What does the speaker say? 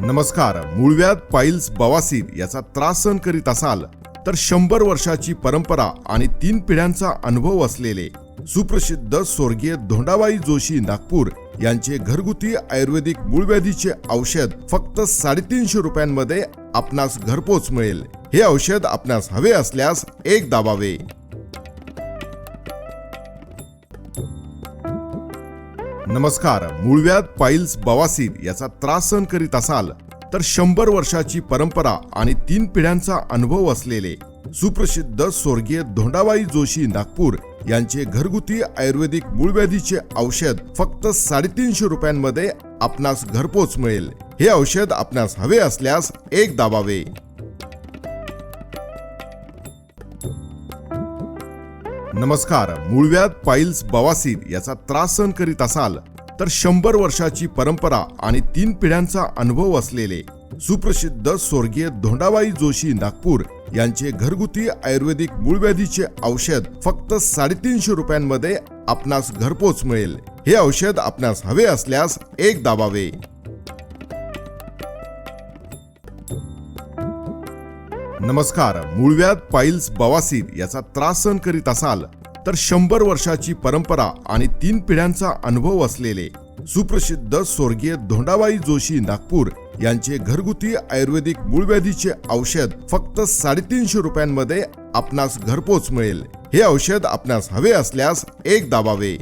नमस्कार. मूळव्याध पाईल्स बवासीर याचा त्रास सहन करीत असाल तर शंभर वर्षाची परंपरा आणि तीन पिढ्यांचा अनुभव असलेले सुप्रसिद्ध स्वर्गीय धोंडाबाई जोशी नागपूर यांचे घरगुती आयुर्वेदिक मूळव्याधीचे औषध फक्त साडेतीनशे रुपयांमध्ये आपणास घरपोच मिळेल. हे औषध आपणास हवे असल्यास एक दाबावे. नमस्कार. मूळव्याध पाईल्स बवासीर याचा त्रास सहन करीत असाल तर शंभर वर्षाची परंपरा आणि तीन पिढ्यांचा अनुभव असलेले सुप्रसिद्ध स्वर्गीय धोंडाबाई जोशी नागपूर यांचे घरगुती आयुर्वेदिक मूळव्याधीचे औषध फक्त साडेतीनशे रुपयांमध्ये आपणास घरपोच मिळेल. हे औषध आपणास हवे असल्यास एक दाबावे. नमस्कार. मूळव्याध पाईल्स बवासीर याचा त्रास सहन करीत असाल तर शंभर वर्षाची परंपरा आणि तीन पिढ्यांचा अनुभव असलेले सुप्रसिद्ध स्वर्गीय धोंडाबाई जोशी नागपूर यांचे घरगुती आयुर्वेदिक मूळव्याधीचे औषध फक्त साडेतीनशे रुपयांमध्ये आपणास घरपोच मिळेल. हे औषध आपणास हवे असल्यास एक दाबावे. नमस्कार. मूळव्याध पाईल्स बवासीर याचा त्रास सहन करीत असाल तर शंभर वर्षाची परंपरा आणि तीन पिढ्यांचा अनुभव असलेले सुप्रसिद्ध स्वर्गीय धोंडाबाई जोशी नागपूर यांचे घरगुती आयुर्वेदिक मूळव्याधीचे औषध फक्त साडेतीनशे रुपयांमध्ये आपणास घरपोच मिळेल. हे औषध आपणास हवे असल्यास एक दाबावे.